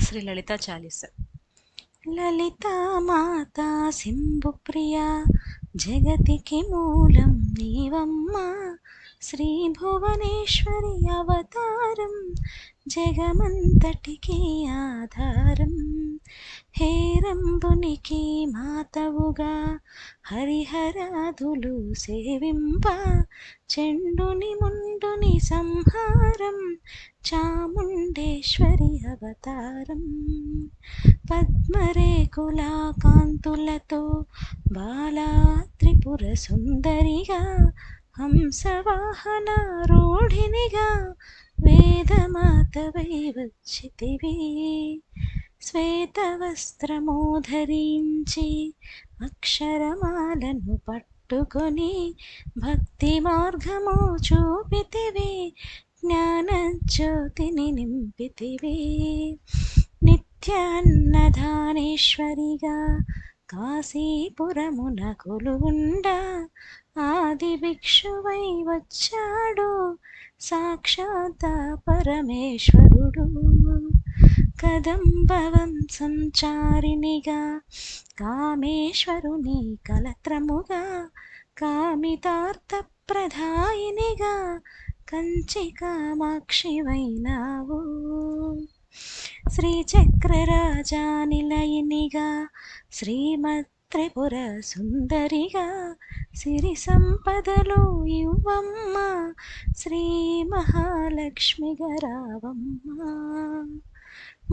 శ్రీ లలితా చాలీస. లలితా మాతా సింబు ప్రియా జగతికి మూలం నీవమ్మా. శ్రీ భువనేశ్వరి అవతారం జగమంతటికి ఆధారం. నంబునికి మాతవుగా హరిహరాధులు సేవింప చెండుని ముండుని సంహారం చాముండేశ్వరి అవతారం. పద్మరేకులా కాంతులతో బాలా త్రిపుర సుందరిగా హంసవాహనారూఢినిగా వేదమాత వై వచ్చితివి. శ్వేతవస్త్రము ధరించి అక్షరమాలను పట్టుకొని భక్తి మార్గము చూపితివి జ్ఞానజ్యోతిని నింపితివి. నిత్యాన్నదానేశ్వరిగా కాశీపురమున కొలువుండా ఆది భిక్షువై వచ్చాడు సాక్షాత్ పరమేశ్వరుడు కదంబవం సంచారినిగా కామేశ్వరుని కలత్రముగా కామితార్థ ప్రధాయినిగా కంచి కామాక్షివైనావు శ్రీచక్రరాజా నిలయినిగా శ్రీమత్ త్రిపుర సుందరిగా సిరి సంపదలు ఇవ్వమ్మ శ్రీ మహాలక్ష్మి గరావమ్మ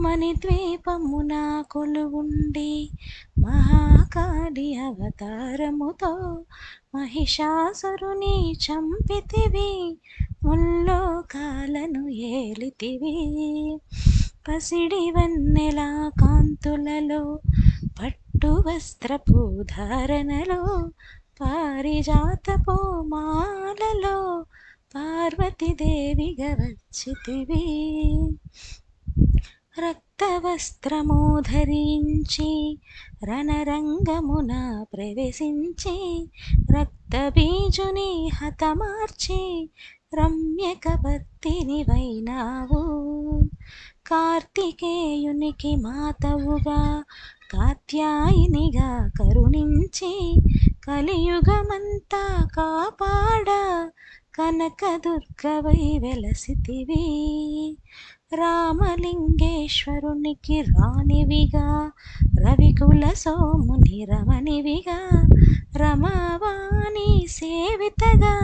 మణిద్వీపమున కొలువుండి మహాకాళి అవతారముతో మహిషాసురుని చంపితివి ముల్లోకాలను ఏలితివి. పసిడి వన్నెల కాంతులలో పట్టు వస్త్రపు ధారణలో పారిజాతపు మాలలో పార్వతీదేవిగా వచ్చితివి. రక్తవస్త్రము ధరించి రణరంగమున ప్రవేశించి రక్తబీజుని హతమార్చి రమ్యకపత్తిని వైనావు కార్తికేయునికి మాతవుగా కాత్యాయినిగా కరుణించి కలియుగమంతా కాపాడ కనకదుర్గవై వెలసితివి రామలింగేశ్వరునికి రాణివిగా రవికుల సోముని రమణివిగా రమావాణి సేవితగా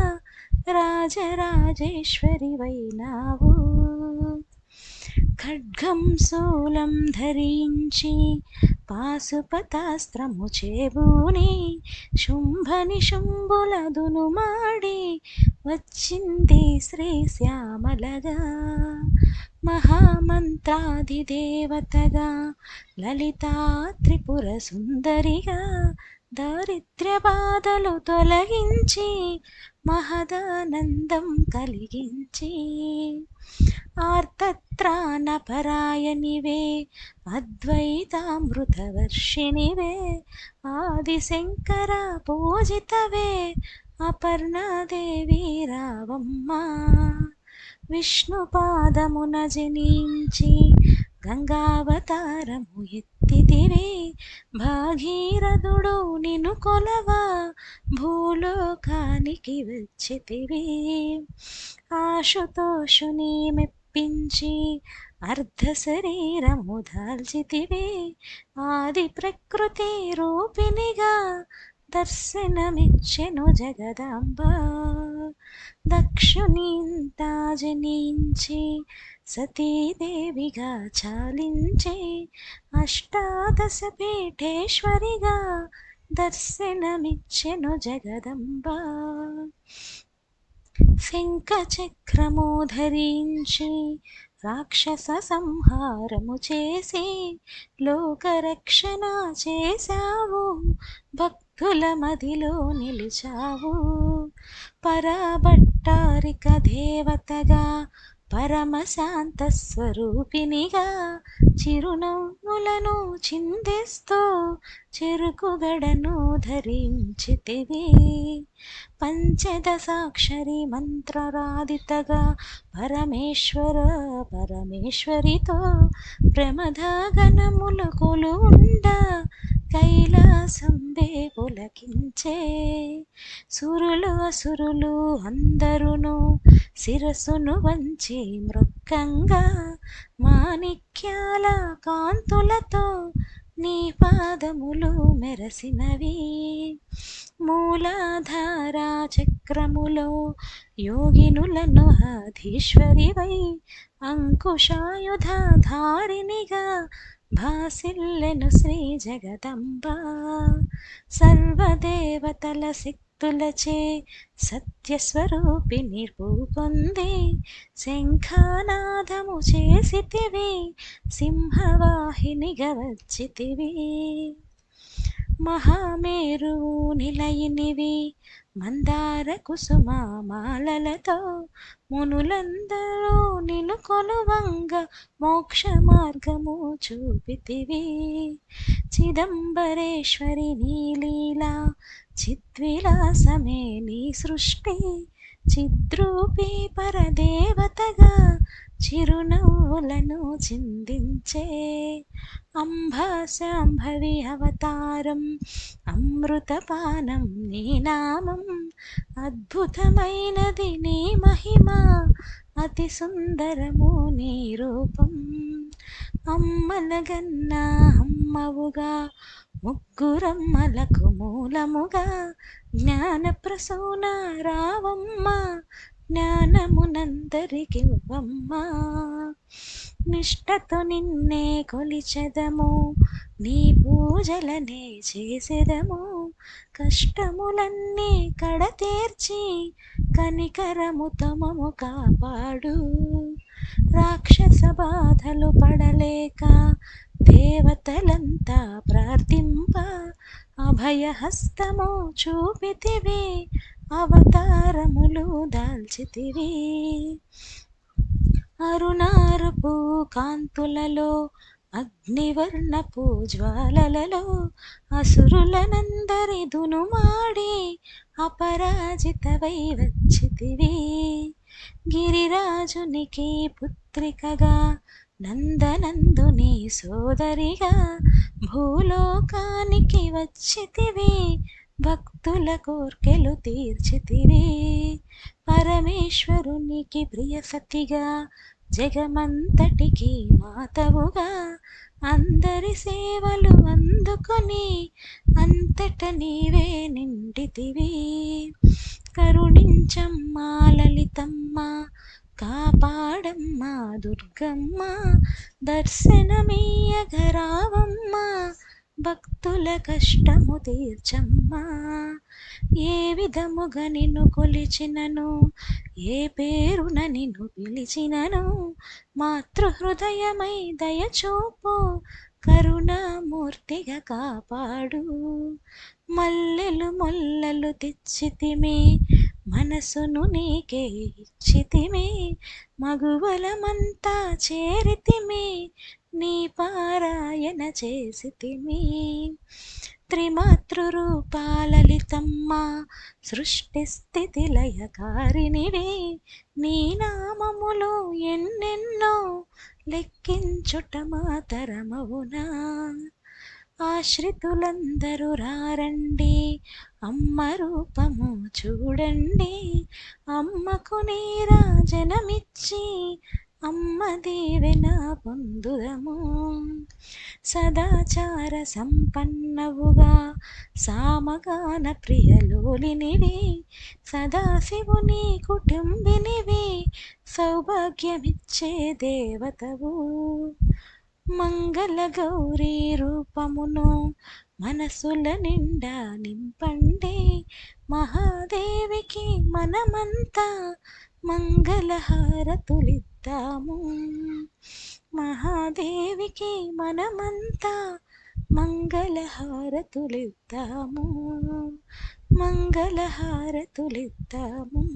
రాజరాజేశ్వరి వైనావు ఖడ్గం శూలం ధరించి పాశుపతాస్త్రము చేబూని శుంభని శుంభులదును మాడి వచ్చింది శ్రీ శ్యామలగా మహామంత్రాదిదేవతగా లలితా త్రిపుర సుందరిగా దారిద్ర్య బాధలు తొలగించి మహదానందం కలిగించి ఆర్తత్రాణపరాయణివే అద్వైతామృతవర్షిణివే ఆదిశంకర పూజితవే అపర్ణాదేవి రావమ్మా. విష్ణుపాదమున జనించి గంగావతారము ఎత్తితివే. భాగీరథుడు నిను కొలవా భూలోకానికి వచ్చితివి. ఆశుతోషుని మెప్పించి అర్ధ శరీరము దాల్చితివి. ఆది ప్రకృతి రూపినిగా దర్శనమిచ్చెను జగదాంబ. దక్షునింతా జనించి సతీదేవిగా చాలించే అష్టాదశ పీఠేశ్వరిగా దర్శనమిచ్చెను జగదంబ. శంఖ చక్రము ధరించి రాక్షస సంహారము చేసి లోకరక్షణ చేశావు. భక్తుల మదిలో నిలిచావు. పరాభట్టారిక దేవతగా పరమశాంత స్వరూపినిగా చిరునవ్వులను చిందిస్తూ చెరుకుగడను ధరించితివి. పంచదశాక్షరి మంత్రరాధితగా పరమేశ్వర పరమేశ్వరితో ప్రమదగణములు కొలుండ కైలాసం దేవులకించే సురులు అసురులు అందరును శిరసును వంచి మృక్కంగా మాణిక్యాల కాంతులతో నీ పాదములు మెరసినవి. మూలాధార చక్రములో యోగినులను అధీశ్వరివై అంకుశాయుధారినిగా భాసిల్లెను శ్రీ జగదంబ. సర్వదేవతల శక్తులచే సత్యస్వరూపి నిర్పొంది శంఖానాదము చేసితివి సింహవాహినిగా వచ్చితివి. మహామేరువు నిలయినివి మందార కుసుమ మాలలతో మునులందరూ నిను కొలువంగ మోక్ష మార్గము చూపితివి. చిదంబరేశ్వరి నీలీలా చిద్విలాసమే నీ సృష్టి. చిద్రూపి పరదేవతగా చిరునవ్వులను చిందించే అంబాశాంభవి అవతారం అమృతపానం నీ నామం అద్భుతమైనది నీ మహిమ అతి సుందరము నీ రూపం. అమ్మలగన్న అమ్మవుగా ముగ్గురమ్మలకు మూలముగా జ్ఞాన ప్రసూన రావమ్మ జ్ఞానమునందరికివ్వమ్మ. నిష్టతో నిన్నే కొలిచెదము నీ పూజలనే చేసెదము. కష్టములన్నీ కడతీర్చి కనికరము తమము కాపాడు. రాక్షస బాధలు పడలేక దేవతలంతా ప్రార్థింప అభయహస్తము చూపితివి అవతారములు దాల్చితివి. అరుణారపు కాంతులలో అగ్నివర్ణపు జ్వాలలలో అసురులనందరి దునుమాడి అపరాజితవై వచ్చితివి. గిరిరాజునికి పుత్రికగా నందనందుని సోదరిగా భూలోకానికి వచ్చితివి భక్తుల కోర్కెలు తీర్చితివి. పరమేశ్వరునికి ప్రియ సతిగా జగమంతటికి మాతవుగా అందరి సేవలు అందుకొని అంతట నీవే నిండితివి. కరుణించమ్మా లలితమ్మ కాపాడమ్మా దుర్గమ్మ దర్శనమీయగరావమ్మ భక్తుల కష్టము తీర్చమ్మా. ఏ విధముగా నిన్ను కొలిచినను ఏ పేరున నిన్ను పిలిచినను మాతృహృదయమై దయచూపు కరుణామూర్తిగా కాపాడు. మల్లెలు మొల్లలు తెచ్చితిమి మనసును నీకే ఇచ్చితిమే మగువలమంతా చేరితిమి నీ పారాయణ చేసితిమి. త్రిమాతృరూపాలలితమ్మ సృష్టి స్థితి లయకారినివే నీ నామములు ఎన్నెన్నో లెక్కించుట మాతరమవునా. ఆశ్రితులందరూ రారండి. అమ్మ రూపము చూడండి. అమ్మకు నీరాజనమిచ్చి అమ్మ దీవెన పొందుదము. సదాచార సంపన్నవుగా సామగాన ప్రియలోలినివి సదాశివుని కుటుంబినివి సౌభాగ్యమిచ్చే దేవతవు. మంగళ గౌరీ రూపమును మనసుల నిండా నింపండి. మహాదేవికి మనమంతా మంగళహారతులిద్దాము. మహాదేవికి మనమంతా మంగళహారతులిద్దాము. మంగళహారతులిద్దాము.